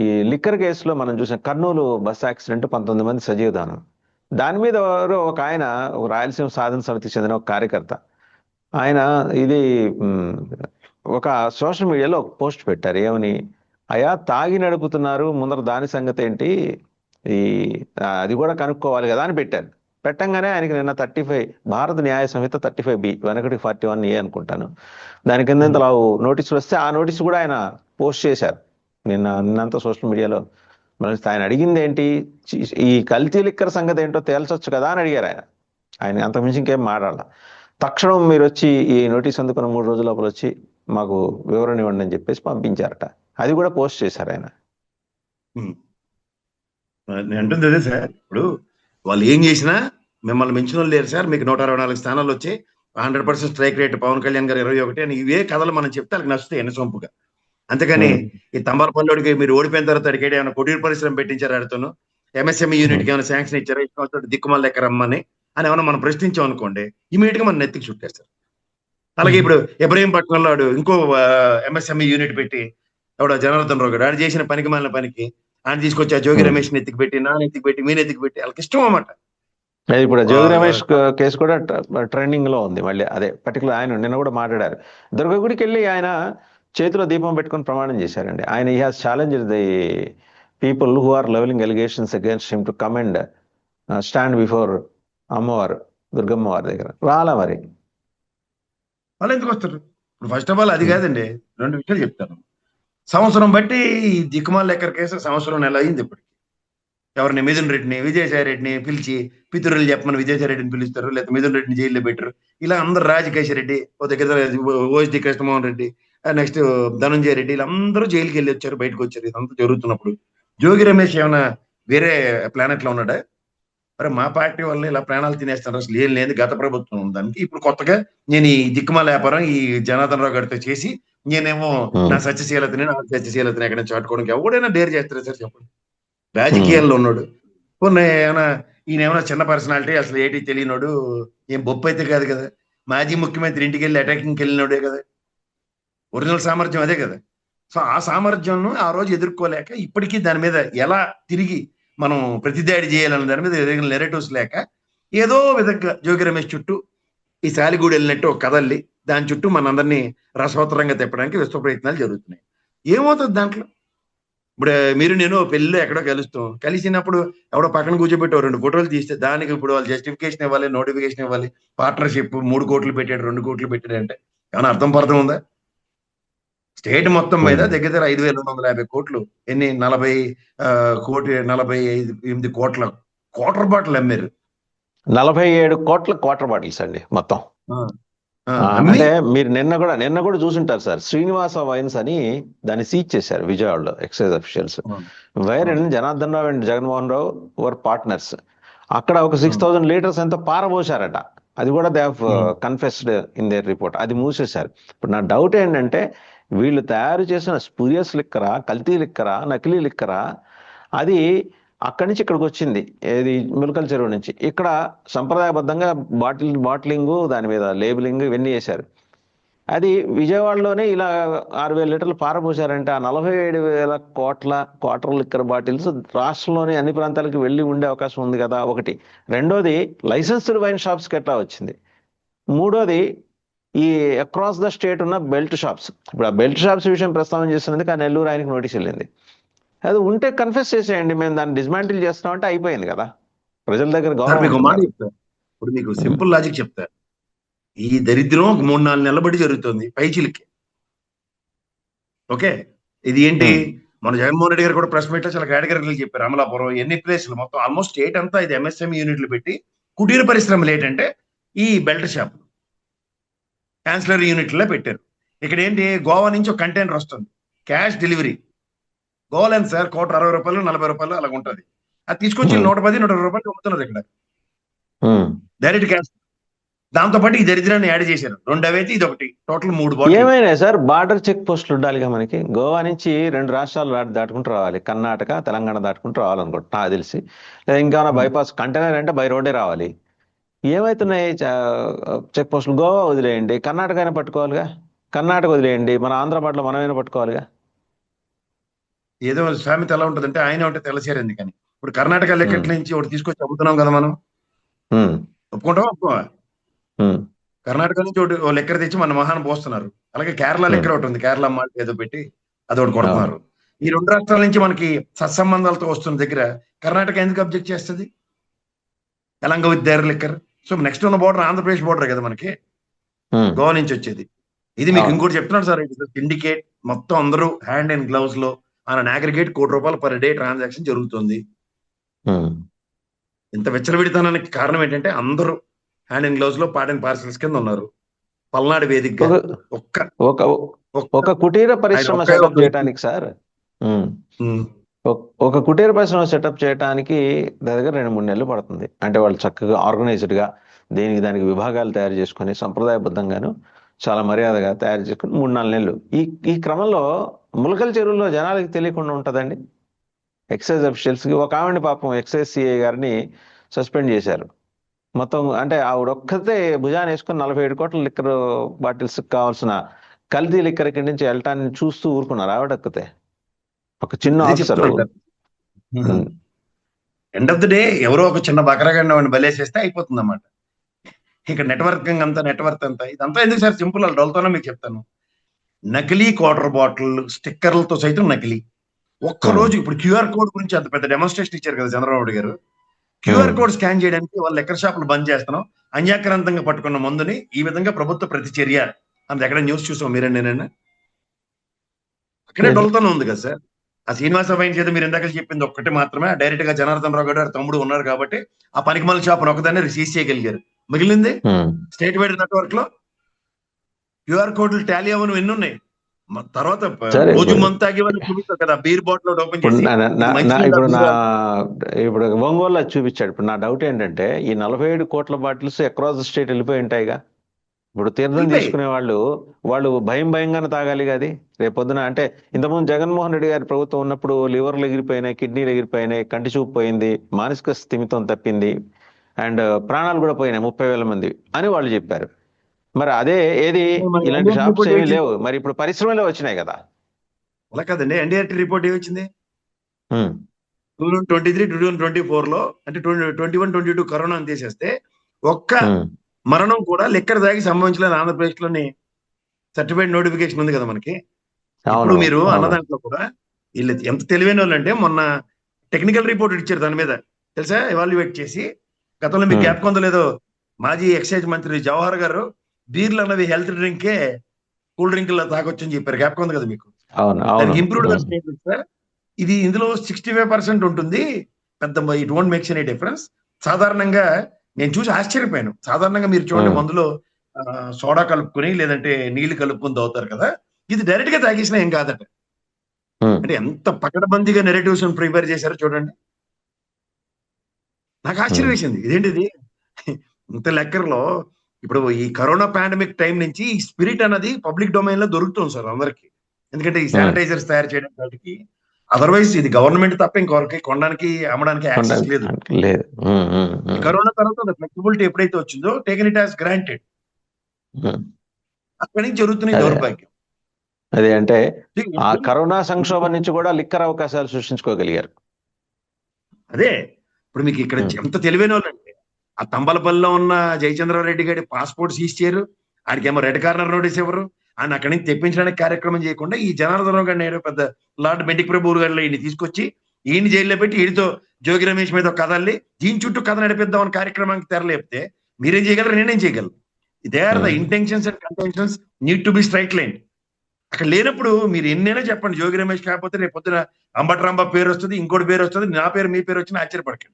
ఈ లిక్కర్ కేసులో మనం చూసిన కర్నూలు బస్ యాక్సిడెంట్ పంతొమ్మిది మంది సజీవదానం. దాని మీద ఎవరో ఒక ఆయన రాయలసీమ సాధన సమితికి చెందిన ఒక కార్యకర్త. ఆయన ఇది ఒక సోషల్ మీడియాలో ఒక పోస్ట్ పెట్టారు. ఏమని? అయా తాగి నడుపుతున్నారు ముందర దాని సంగతి ఏంటి? ఈ అది కూడా కనుక్కోవాలి కదా అని పెట్టారు. పెట్టంగానే ఆయనకి నిన్న thirty five Bharatiya Nyaya Sanhita thirty five B వెనకటి ఫార్టీ వన్ ఏ అనుకుంటాను. దాని కింద ఇంతలా నోటీసులు వస్తే ఆ నోటీస్ కూడా ఆయన పోస్ట్ చేశారు. నిన్న అన్నంత సోషల్ మీడియాలో మరి ఆయన అడిగింది ఏంటి? ఈ కల్తీ లిక్కర్ సంగతి ఏంటో తేల్చొచ్చు కదా అని అడిగారు ఆయన. ఆయన అంతకుమించి ఇంకేం మాట్లాడాల. తక్షణం మీరు వచ్చి ఈ నోటీస్ అందుకున్న మూడు రోజుల లోపల వచ్చి మాకు వివరణ ఇవ్వండి అని చెప్పేసి పంపించారట. అది కూడా పోస్ట్ చేశారు ఆయన. నేను అంటుంది అదే సార్. ఇప్పుడు వాళ్ళు ఏం చేసినా మిమ్మల్ని మించిన వాళ్ళు లేరు సార్. మీకు నూట అరవై నాలుగు స్థానాలు వచ్చి hundred percent strike rate Pawan Kalyan garu ఇరవై ఒకటి అని ఇవే కథలు మనం చెప్తే వాళ్ళకి నచ్చుతాయి ఎన్ని సొంపుగా. అంతేకాని ఈ తంబాలపల్లికి మీరు ఓడిపోయిన తర్వాత అడిగేది ఏమైనా కుటీర పరిశ్రమ పెట్టించారు ఆడుతాను? ఎంఎస్ఎంఈ యూనిట్కి ఏమైనా శాంక్షన్ ఇచ్చారా? ఇష్టం దిక్కుమాల లెక్క రమ్మని అని ఏమైనా మనం ప్రశ్నించాం అనుకోండి ఇమీడియట్గా మన నెత్తికి చుట్టేస్తారు. అలాగే ఇప్పుడు ఇబ్రహీంపట్నంలో ఆడు ఇంకో ఎంఎస్ఎంఈ యూనిట్ పెట్టి ఎవడో జనార్దన్ రావు గారు ఆడు చేసిన పనికి మాలిన పనికి ఆయన తీసుకొచ్చి ఆ జోగి. రమేష్ నెత్తికి పెట్టి నా నెత్తికి పెట్టి మీ నెత్తికి పెట్టి వాళ్ళకి ఇష్టం అన్నమాట. ఇప్పుడు జోగి రమేష్ కేసు కూడా ట్రెండింగ్లో ఉంది మళ్ళీ. అదే పర్టికులర్ ఆయన నిన్న కూడా మాట్లాడారు. దుర్గగుడికి వెళ్ళి ఆయన చేతిలో దీపం పెట్టుకొని ప్రమాణం చేశారండి ఆయన ఈ has challenge the people who are levelling allegations against him to come and stand before అమ్మవారు దుర్గమ్మవారి దగ్గర రాలా మరి వాళ్ళు ఎందుకు వస్తారు ఇప్పుడు ఫస్ట్ ఆఫ్ ఆల్ అది కాదండి రెండు విషయాలు చెప్తాను సంవత్సరం బట్టి ఈ దిక్కుమాల లెక్కర్ కేసు సంవత్సరం నెల అయింది ఇప్పటికి ఎవరిని మిథున్ రెడ్డిని విజయసాయి రెడ్డిని పిలిచి పితృలు చెప్పమని విజయసాయి రెడ్డిని పిలుస్తారు లేకపోతే మిథున్ రెడ్డిని జైల్లో పెట్టరు ఇలా అందరు రాజకేశ్వర రెడ్డి ఓ దగ్గర ఓఎస్డి కృష్ణమోహన్ రెడ్డి నెక్స్ట్ ధనంజయ రెడ్డి వీళ్ళందరూ జైలుకి వెళ్ళి వచ్చారు బయటకు వచ్చారు. ఇదంతా జరుగుతున్నప్పుడు. జోగి రమేష్ ఏమైనా వేరే ప్లానెట్లో ఉన్నాడా? మరి మా పార్టీ వల్ల ఇలా ప్రాణాలు తినేస్తారు అసలు ఏం లేదు గత ప్రభుత్వం ఉందానికి ఇప్పుడు కొత్తగా నేను ఈ దిక్కుమాల వ్యాపారం ఈ జనార్దన్ రావు గారితో చేసి నేనేమో. నా సత్యశీలతని నా సత్యశీలతని ఎక్కడ చాటుకోవడానికి ఎవడైనా డేర్ చేస్తారా సార్ చెప్పండి? రాజకీయాల్లో ఉన్నాడు. ఏమైనా ఈయన ఏమైనా చిన్న పర్సనాలిటీ అసలు ఏంటి తెలియనోడు? ఏం బొప్పు అయితే కాదు కదా. మాజీ ముఖ్యమంత్రి ఇంటికి వెళ్ళి అటాకింగ్కి వెళ్ళినోడే కదా. ఒరిజినల్ సామర్థ్యం అదే కదా. సో ఆ సామర్థ్యం ఆ రోజు ఎదుర్కోలేక ఇప్పటికీ దాని మీద ఎలా తిరిగి మనం ప్రతిదాడి చేయాలన్న దాని మీద ఎదిగిన నెరేటివ్స్ లేక ఏదో విధంగా జోగి రమేష్ చుట్టూ ఈ సాలిగూడు వెళ్ళినట్టు ఒక కదల్లి దాని చుట్టూ మనందరినీ రసవత్తరంగా తిప్పడానికి విశ్వ ప్రయత్నాలు జరుగుతున్నాయి. ఏమవుతుంది దాంట్లో? ఇప్పుడు మీరు నేను పెళ్ళిలో ఎక్కడో కలుస్తాం. కలిసినప్పుడు ఎవడో పక్కన కూర్చోబెట్టి రెండు ఫోటోలు తీస్తే దానికి ఇప్పుడు వాళ్ళు జస్టిఫికేషన్ ఇవ్వాలి నోటిఫికేషన్ ఇవ్వాలి పార్ట్నర్షిప్ మూడు కోట్లు పెట్టాడు రెండు కోట్లు పెట్టాడు అంటే ఏమైనా అర్థం పర్థం ఉందా? స్టేట్ మొత్తం మీద దగ్గర దగ్గర ఐదు వేల రెండు వందల యాభై కోట్లు ఎన్ని? నలభై కోటి నలభై ఐదు ఎనిమిది కోట్ల క్వార్టర్ బాటిల్ అమ్మారు. నలభై ఏడు కోట్ల క్వార్టర్ బాటిల్స్ అండి మొత్తం. అంటే మీరు నిన్న కూడా నిన్న కూడా చూసుంటారు సార్. శ్రీనివాస వైన్స్ అని దాన్ని సీజ్ చేశారు విజయవాడలో excise officials. Wire and Janardhan Rao and Jaganmohan Rao were partners. అక్కడ ఒక సిక్స్ థౌసండ్ లీటర్స్ ఎంతో పారబోసారట అది కూడా they Hmm. Confessed in their report అది మూసేశారు. ఇప్పుడు నా డౌట్ ఏంటంటే వీళ్ళు తయారు చేసిన స్పూరియస్ లిక్కరా కల్తీ లిక్కరా నకిలీ లిక్కరా అది అక్కడి నుంచి ఇక్కడికి వచ్చింది. ఏది? మిల్కల్ చెరువు నుంచి. ఇక్కడ సంప్రదాయబద్ధంగా బాటిల్ బాటిలింగ్ దాని మీద లేబులింగ్ ఇవన్నీ చేశారు అది విజయవాడలోనే ఇలా ఆరు వేల లీటర్లు పారబోసారంటే. ఆ నలభై ఏడు వేల కోట్ల క్వార్టర్ లిక్కర్ బాటిల్స్ రాష్ట్రంలోని అన్ని ప్రాంతాలకు వెళ్ళి ఉండే అవకాశం ఉంది కదా ఒకటి. రెండోది లైసెన్స్డ్ వైన్ షాప్స్కి ఎట్లా వచ్చింది? మూడోది ఈ అక్రాస్ ద స్టేట్ ఉన్న బెల్ట్ షాప్స్ ఇప్పుడు ఆ బెల్ట్ షాప్స్ విషయం ప్రస్తావన చేస్తున్నందుకు ఆ నెల్లూరు ఆయనకి నోటీస్ వెళ్ళింది. అది ఉంటే కన్ఫెస్ చేసేయండి మేము దాన్ని డిస్మాంటిల్ చేస్తామంటే అయిపోయింది కదా. ప్రజల దగ్గర సార్ మీకు గౌరవం మాట ఉంది. చెప్తా. ఇప్పుడు మీకు సింపుల్ లాజిక్ చెప్తా. ఈ దరిద్రం ఒక మూడు నాలుగు నెలల బట్టి జరుగుతుంది పైచిలకి ఓకే? ఇది ఏంటి? Hmm. మన జగన్మోహన్ రెడ్డి గారు కూడా ప్రెస్ మీట్లో చాలా కేటగిరీలు చెప్పారు. అమలాపురం ఎన్ని ప్లేస్లు మొత్తం ఆల్మోస్ట్ స్టేట్ అంతా ఇది ఎంఎస్ఎంఈ యూనిట్లు పెట్టి కుటీర పరిశ్రమలు ఏంటంటే ఈ బెల్ట్ షాప్ క్యాన్సిలర్ యూనిట్లలో పెట్టారు. ఇక్కడ ఏంటి? గోవా నుంచి ఒక కంటైనర్ వస్తుంది. క్యాష్ డెలివరీ గోవా ఎంత సార్ కోట అరవై రూపాయలు నలభై రూపాయలు అలాగ ఉంటుంది. అది తీసుకొచ్చి Hmm. నూట పది నూట రూపాయలు అమ్ముతున్నారు ఇక్కడ. డైరెక్ట్ క్యాష్ దాంతో పాటు ఈ దరిద్రాన్ని యాడ్ చేశారు. రెండు అవైతే ఇది ఒకటి టోటల్ మూడు ఏమైనా సార్? బార్డర్ చెక్ పోస్టులు ఉండాలిగా మనకి. గోవా నుంచి రెండు రాష్ట్రాలు దాటి దాటుకుంటూ రావాలి. కర్ణాటక తెలంగాణ దాటుకుంటూ రావాలనుకుంటా నాకు తెలిసి. లేదా ఇంకా బైపాస్ కంటైనర్ అంటే బై రోడ్డే రావాలి. ఏమైతున్నాయి? చెక్ పోస్టులు? గోవా వదిలేయండి. కర్ణాటక అయినా పట్టుకోవాలిగా? కర్ణాటక వదిలేయండి. మన ఆంధ్ర పాటలో మనమైనా పట్టుకోవాలిగా? ఏదో సామెత ఎలా ఉంటదంటే ఆయన ఉంటే తెల్లచేరు ఎందుకని? ఇప్పుడు కర్ణాటక లెక్కట్ల Hmm. నుంచి ఒకటి తీసుకొచ్చి అమ్ముతున్నాం కదా మనం. ఒప్పుకుంటాం ఒప్పుకోవా? కర్ణాటక నుంచి ఒకటి ఓ లెక్కర తెచ్చి మన మహాన్ పోస్తున్నారు. అలాగే కేరళ. లెక్కర ఒకటి ఉంది. కేరళ మాల్ట్ ఏదో పెట్టి అది ఒకటి కొడుతున్నారు ఈ రెండు రాష్ట్రాల నుంచి మనకి సత్సంబంధాలతో వస్తున్న దగ్గర కర్ణాటక ఎందుకు అబ్జెక్ట్ చేస్తుంది? Telangana with their liquor. So next ఉన్న బోర్డర్ ఆంధ్రప్రదేశ్ బోర్డర్ కదా మనకి? ఉమ్, గోవా నుంచి వచ్చేది. ఇది మీకు. ఇంకోటి చెప్తున్నాను సార్ సిండికేట్ మొత్తం అందరూ హ్యాండ్ అండ్ గ్లౌస్లో ఆన్ అగ్రిగేట్ కోటి రూపాయలు పర్ డే ట్రాన్సాక్షన్ జరుగుతుంది. ఉమ్. ఇంత విచ్చలవిడితనానికి కారణం ఏంటంటే అందరూ హ్యాండ్ అండ్ గ్లౌస్లో పార్ట్ అండ్ పార్సల్స్ కింద ఉన్నారు. పల్నాడు వేదికగా. ఒక- ఒక్క ఒక కుటీర పరిశ్రమ చేయడానికి సార్. ఉమ్, ఒక- ఒక కుటీర పరిశ్రమ సెటప్ చేయడానికి దగ్గర రెండు మూడు నెలలు పడుతుంది. అంటే వాళ్ళు చక్కగా ఆర్గనైజ్డ్గా దేనికి దానికి విభాగాలు తయారు చేసుకొని సంప్రదాయబద్ధంగాను చాలా మర్యాదగా తయారు చేసుకుని మూడు నాలుగు నెలలు. ఈ ఈ క్రమంలో ములకల చెరువుల్లో జనాలకి తెలియకుండా ఉంటుందండి. ఎక్సైజ్ అఫీషియల్స్కి ఒక ఆవిడ పాపం ఎక్సైజ్ సిఐ గారిని సస్పెండ్ చేశారు. మొత్తం అంటే ఆవిడ ఒక్కతే భుజాన్ని వేసుకుని నలభై ఏడు కోట్ల లిక్కర్ బాటిల్స్ కావాల్సిన కల్తీ లిక్కర్ ఇక్కడి నుంచి వెళ్ళటాన్ని చూస్తూ ఊరుకున్నారు. ఆవిడ ఒక్కతే ఒక చిన్న officer. End of the day ఎవరో ఒక చిన్న బకరగండ బలేసేస్తే అయిపోతుంది అన్నమాట ఇక నెట్వర్కింగ్ అంతా నెట్వర్క్ అంతా. ఇదంతా ఎందుకు సార్? సింపుల్ డొల్తోనే మీకు చెప్తాను. నకిలీ క్వార్టర్ బాటిల్ స్టిక్కర్లతో సైతం నకిలీ. ఒక్క. రోజు ఇప్పుడు క్యూఆర్ కోడ్ గురించి అంత పెద్ద డెమోన్స్ట్రేషన్ ఇచ్చారు కదా చంద్రబాబు గారు. క్యూఆర్. కోడ్ స్కాన్ చేయడానికి వాళ్ళు లెక్కర్ షాపులు బంద్ చేస్తున్నాం. అన్యాక్రాంతంగా పట్టుకున్న మందుని ఈ విధంగా ప్రభుత్వ ప్రతిచర్య. అన్నది ఎక్కడ న్యూస్ చూసాం మీరే నేనైనా? అక్కడే. డొల్తోనే ఉంది కదా సార్. ఆ శ్రీనివాస పైన చేత మీరు ఇందాక చెప్పింది ఒక్కటే మాత్రమే. డైరెక్ట్గా జనార్దన్ రావు గారు తమ్ముడు ఉన్నారు కాబట్టి ఆ పనికిమల షాప్ ఒకదాన్ని సీజ్ చేయగలిగారు. మిగిలింది. స్టేట్ వైడ్ నెట్వర్క్లో క్యూఆర్ కోడ్లు టాలీ అవ్వను ఎన్ని ఉన్నాయి? తర్వాత రోజు ఇప్పుడు- మంత్ తాగే వాళ్ళు చూపిస్తారు కదా బీర్ బాటిల్ ఓపెన్ ఇప్పుడు చేసి ఇప్పుడు నా. ఇప్పుడు ఒంగోలు చూపించాడు. ఇప్పుడు నా డౌట్ ఏంటంటే ఈ నలభై ఏడు కోట్ల బాటిల్స్ అక్రాస్ ద స్టేట్ వెళ్ళిపోయి ఉంటాయిగా. ఇప్పుడు తీర్థం. తీసుకునే వాళ్ళు వాళ్ళు భయం భయంగానే తాగాలి అది? రేపు పొద్దున అంటే ఇంతకుముందు జగన్మోహన్ రెడ్డి గారి ప్రభుత్వం ఉన్నప్పుడు లివర్లు ఎగిరిపోయినాయి కిడ్నీలు ఎగిరిపోయినాయి కంటి చూపు పోయింది మానసిక స్థిమితం తప్పింది అండ్ ప్రాణాలు కూడా పోయినాయి ముప్పై వేల మంది అని వాళ్ళు చెప్పారు. మరి అదే ఏది? ఇలాంటి షాప్స్ ఏమీ? లేవు. మరి ఇప్పుడు పరిశ్రమలే వచ్చినాయి కదా. అలా కదండి ఎన్డీఆర్టీ రిపోర్ట్ ఏమొచ్చింది? ఉమ్, two thousand twenty three two thousand twenty ఫోర్లో అంటే twenty one twenty two corona తీసేస్తే ఒక్క మరణం కూడా లెక్కర దాగి సంబంధించిన ఆంధ్రప్రదేశ్లోని సర్టిఫైడ్ నోటిఫికేషన్ ఉంది కదా మనకి. ఇప్పుడు మీరు. అన్న దాంట్లో కూడా వీళ్ళు ఎంత తెలివైన వాళ్ళు అంటే మొన్న టెక్నికల్ రిపోర్ట్ ఇచ్చారు దాని మీద. తెలుసా? ఎవాల్యుయేట్ చేసి గతంలో మీకు. గ్యాప్ కొందలేదో మాజీ ఎక్సైజ్ మంత్రి జవహర్ గారు బీర్లు అన్నవి హెల్త్ డ్రింకే కూల్ డ్రింక్ లా తాగొచ్చు అని చెప్పారు. గ్యాప్ కొంది కదా మీకు? దానికి ఇంప్రూవ్డ్ సార్. ఇది ఇందులో సిక్స్టీ ఫైవ్ పర్సెంట్ ఉంటుంది. పెద్ద it won't makes any difference సాధారణంగా నేను చూసి ఆశ్చర్యపోయాను. సాధారణంగా మీరు చూడండి. మందులో సోడా కలుపుకొని లేదంటే నీళ్ళు కలుపుకొని తాగుతారు కదా ఇది డైరెక్ట్గా తాగేసినా ఏం కాదట. అంటే ఎంత పకడబందీగా నెరేటివ్స్ ప్రిపేర్ చేశారో చూడండి. నాకు ఆశ్చర్యం. వేసింది. ఇదేంటిది? ఇంత లెక్కర్లో ఇప్పుడు ఈ కరోనా పాండమిక్ టైం నుంచి ఈ స్పిరిట్ అన్నది పబ్లిక్ డొమైన్లో దొరుకుతుంది సార్ అందరికి. ఎందుకంటే ఈ శానిటైజర్స్ తయారు చేయడం వాటికి అదర్వైజ్ ఇది గవర్నమెంట్ తప్ప ఇంకొకరికి కొనడానికి అమ్మడానికి యాక్సెస్ లేదు. లేదు. కరోనా తర్వాత ఫ్లెక్సిబిలిటీ ఎప్పుడైతే వచ్చిందో టేకన్ ఇట్ హాస్ గ్రాంటెడ్. అక్కడి నుంచి జరుగుతున్నాయి. దౌర్భాగ్యం. అది అంటే ఆ కరోనా సంక్షోభం నుంచి కూడా లిక్కర్ అవకాశాలు సృష్టించుకోగలిగారు. అదే. ఇప్పుడు మీకు ఇక్కడ. ఎంత తెలివైన వాళ్ళు అంటే ఆ తంబలపల్లిలో ఉన్న జయచంద్రారెడ్డి గారి పాస్పోర్ట్ సీజ్ చేయరు. ఆడికేమో రెడ్ కార్నర్ నోటీస్ ఇవ్వరు. ఆయన అక్కడి నుంచి తెప్పించడానికి కార్యక్రమం చేయకుండా ఈ జనార్దన్ గారిని ఏదో పెద్ద లార్డ్ బెంటిక్ ప్రభు గారిలో ఈయన తీసుకొచ్చి ఈయన జైల్లో పెట్టి ఈయనతో జోగి రమేష్ మీద అల్లి దీని చుట్టూ కథ నడిపిద్దాం అనే కార్యక్రమానికి తెరలేపితే మీరేం చేయగలరు? నేనేం చేయగలను? They are the. Intentions and contentions need to be straight line అక్కడ లేనప్పుడు మీరు ఎన్నైనా చెప్పండి జోగి రమేష్ కాకపోతే రేపు పొద్దున అంబట్రాంబ పేరు వస్తుంది ఇంకోటి పేరు వస్తుంది నా పేరు మీ పేరు వచ్చిన ఆశ్చర్యపడకండి.